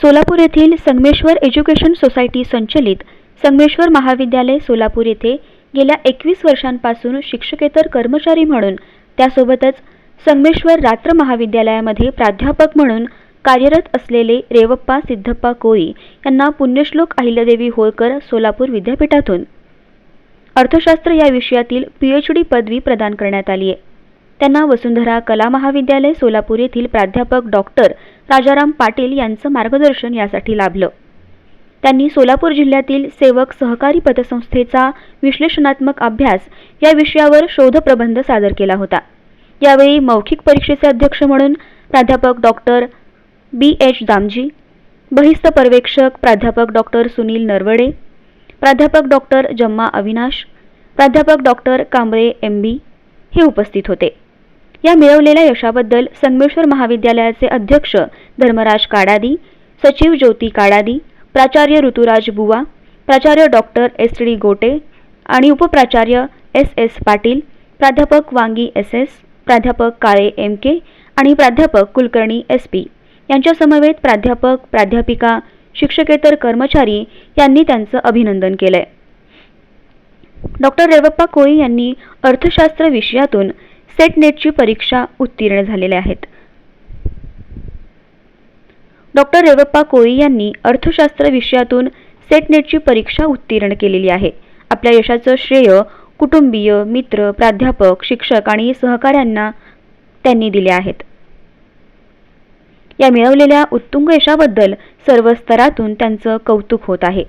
सोलापूर येथील Sangameshwar education society संचलित संगमेश्वर महाविद्यालय सोलापूर येथे गेल्या एकवीस वर्षांपासून शिक्षकेतर कर्मचारी म्हणून त्यासोबतच संगमेश्वर रात्र महाविद्यालयामध्ये प्राध्यापक म्हणून कार्यरत असलेले रेवप्पा सिद्धप्पा कोळी यांना पुण्यश्लोक अहिल्यादेवी होळकर सोलापूर विद्यापीठातून. अर्थशास्त्र या विषयातील पीएचडी पदवी प्रदान करण्यात आली आहे. त्यांना वसुंधरा कला महाविद्यालय सोलापूर येथील प्राध्यापक डॉक्टर राजाराम पाटील यांचं मार्गदर्शन यासाठी लाभलं. त्यांनी सोलापूर जिल्ह्यातील सेवक सहकारी पतसंस्थेचा विश्लेषणात्मक अभ्यास या विषयावर शोधप्रबंध सादर केला होता. यावेळी मौखिक परीक्षेचे अध्यक्ष म्हणून प्राध्यापक डॉक्टर बी एच दामजी बहिस्त पर्यवेक्षक प्राध्यापक डॉक्टर सुनील नरवडे प्राध्यापक डॉक्टर जम्मा अविनाश प्राध्यापक डॉक्टर कांबळे एम बी हे उपस्थित होते. या मिळवलेल्या यशाबद्दल संगमेश्वर महाविद्यालयाचे अध्यक्ष धर्मराज काडादी सचिव ज्योती काडादी प्राचार्य ऋतुराज बुवा प्राचार्य डॉक्टर एस डी गोटे आणि उपप्राचार्य एस एस पाटील प्राध्यापक वांगी एस एस प्राध्यापक काळे एम के आणि प्राध्यापक कुलकर्णी एस पी. यांच्यासमवेत प्राध्यापक प्राध्यापिका शिक्षकेतर कर्मचारी यांनी त्यांचं अभिनंदन केलंय. डॉक्टर रेवप्पा कोळी यांनी अर्थशास्त्र विषयातून सेट नेटची परीक्षा उत्तीर्ण झालेले आहेत. डॉक्टर रेवप्पा कोळी यांनी अर्थशास्त्र विषयातून सेट नेटची परीक्षा उत्तीर्ण केलेली आहे. आपल्या यशाचं श्रेय कुटुंबीय मित्र प्राध्यापक शिक्षक आणि सहकाऱ्यांना त्यांनी दिले आहेत. या मिळवलेल्या उत्तुंग यशाबद्दल सर्व स्तरातून त्यांचं कौतुक होत आहे.